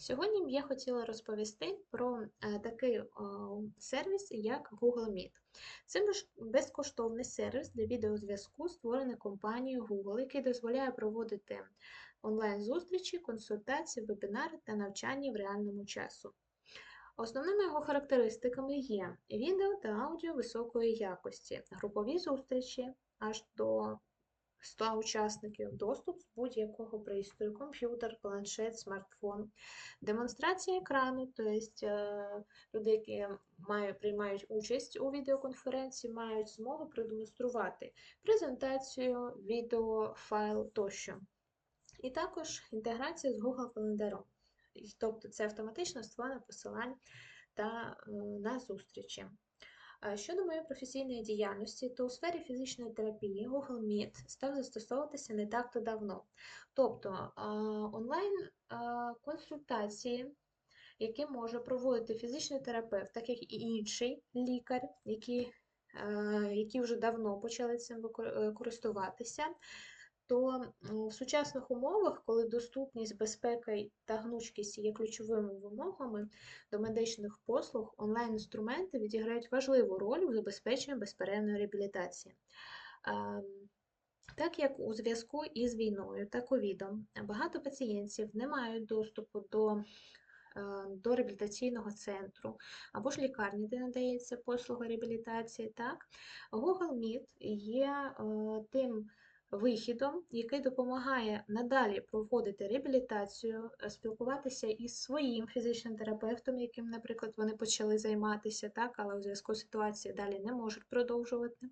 Сьогодні я хотіла розповісти про е, такий е, сервіс, як Google Meet. Це безкоштовний сервіс для відеозв'язку, створений компанією Google, який дозволяє проводити онлайн-зустрічі, консультації, вебінари та навчання в реальному часу. Основними його характеристиками є відео та аудіо високої якості, групові зустрічі аж до 100 учасників, доступ з будь-якого пристрою, комп'ютер, планшет, смартфон, демонстрація екрану, тобто люди, які мають, приймають участь у відеоконференції, мають змогу продемонструвати презентацію, відео, файл тощо. І також інтеграція з Google календаром. Тобто це автоматично створення посилань та е, на зустрічі. Щодо моєї професійної діяльності, то у сфері фізичної терапії Google Meet став застосовуватися не так-то давно. Тобто онлайн-консультації, які може проводити фізичний терапевт, так як і інший лікар, які, які вже давно почали цим користуватися, то в сучасних умовах, коли доступність, безпека та гнучкість є ключовими вимогами до медичних послуг, онлайн-інструменти відіграють важливу роль у забезпеченні безперервної реабілітації. Ем, так як у зв'язку із війною та ковідом багато пацієнтів не мають доступу до е, до реабілітаційного центру або ж лікарні, де надається послуга реабілітації, так, Google Meet є е, тим вихідом, який допомагає надалі проводити реабілітацію, е, спілкуватися із своїм фізичним терапевтом, яким, наприклад, вони почали займатися, так, але у зв'язку з ситуацією далі не можуть продовжувати.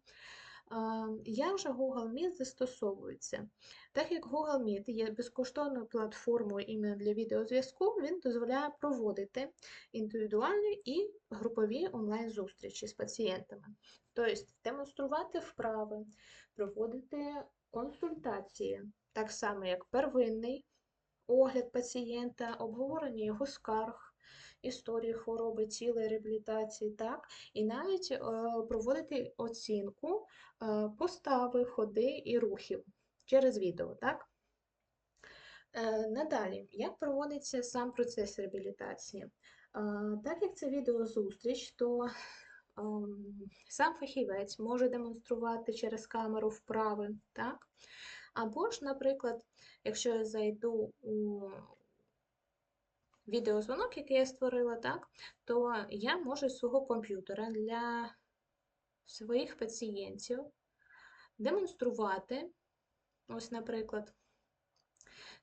Як же Google Meet застосовується? Так як Google Meet є безкоштовною платформою іменно для відеозв'язку, він дозволяє проводити індивідуальні і групові онлайн-зустрічі з пацієнтами, тобто демонструвати вправи, проводити консультації, так само як первинний огляд пацієнта, обговорення його скарг, історії хвороби, тіла, реабілітації, так, і навіть е, проводити оцінку е, постави, ходи і рухів через відео. так. Е, надалі, як проводиться сам процес реабілітації? Так як це відеозустріч, то сам фахівець може демонструвати через камеру вправи, так? Або ж, наприклад, якщо я зайду у відеозвонок, який я створила, так, то я можу з свого комп'ютера для своїх пацієнтів демонструвати, ось, наприклад,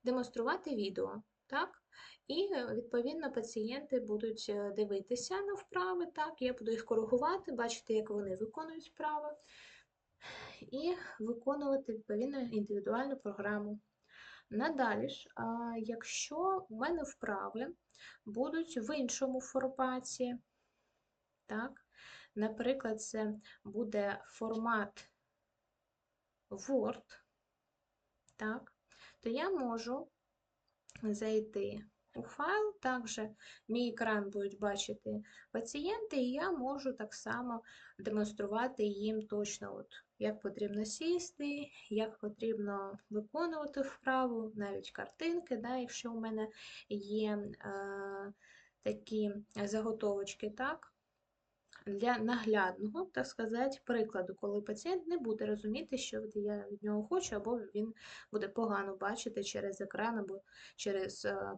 демонструвати відео. так? І, е, відповідно, пацієнти будуть е, дивитися на вправи, так, я буду їх коригувати, бачити, як вони виконують вправи, і виконувати відповідно індивідуальну програму. Надалі ж, якщо у мене вправи будуть в іншому форматі, так, наприклад, це буде формат Word, так, то я можу зайти у файл. Також мій екран будуть бачити пацієнти, і я можу так само демонструвати їм точно, от, як потрібно сісти, як потрібно виконувати вправу, навіть картинки, да, якщо у мене є е, такі заготовочки. так, для наглядного, так сказати, прикладу, коли пацієнт не буде розуміти, що я від нього хочу, або він буде погано бачити через екран, або через е,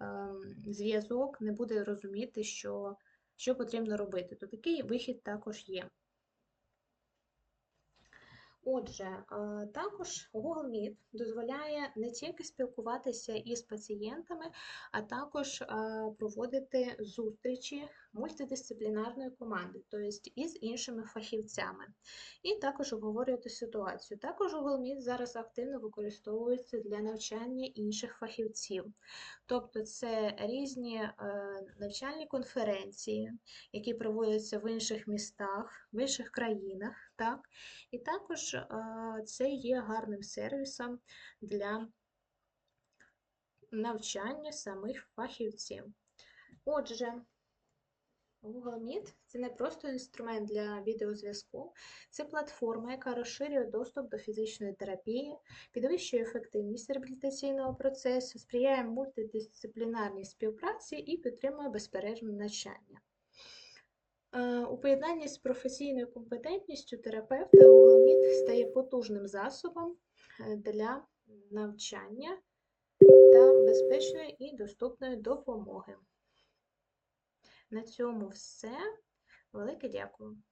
е, зв'язок не буде розуміти, що, що потрібно робити. То такий вихід також є. Отже, також Google Meet дозволяє не тільки спілкуватися із пацієнтами, а також проводити зустрічі мультидисциплінарної команди, тобто із іншими фахівцями, і також обговорювати ситуацію. Також Google Meet зараз активно використовується для навчання інших фахівців. Тобто це різні навчальні конференції, які проводяться в інших містах, в інших країнах. Так? І також це є гарним сервісом для навчання самих фахівців. Отже, Google Meet – це не просто інструмент для відеозв'язку, це платформа, яка розширює доступ до фізичної терапії, підвищує ефективність реабілітаційного процесу, сприяє мультидисциплінарній співпраці і підтримує безперервне навчання. Е, У поєднанні з професійною компетентністю терапевта Google стає потужним засобом е, для навчання та безпечної і доступної допомоги. На цьому все. Велике дякую.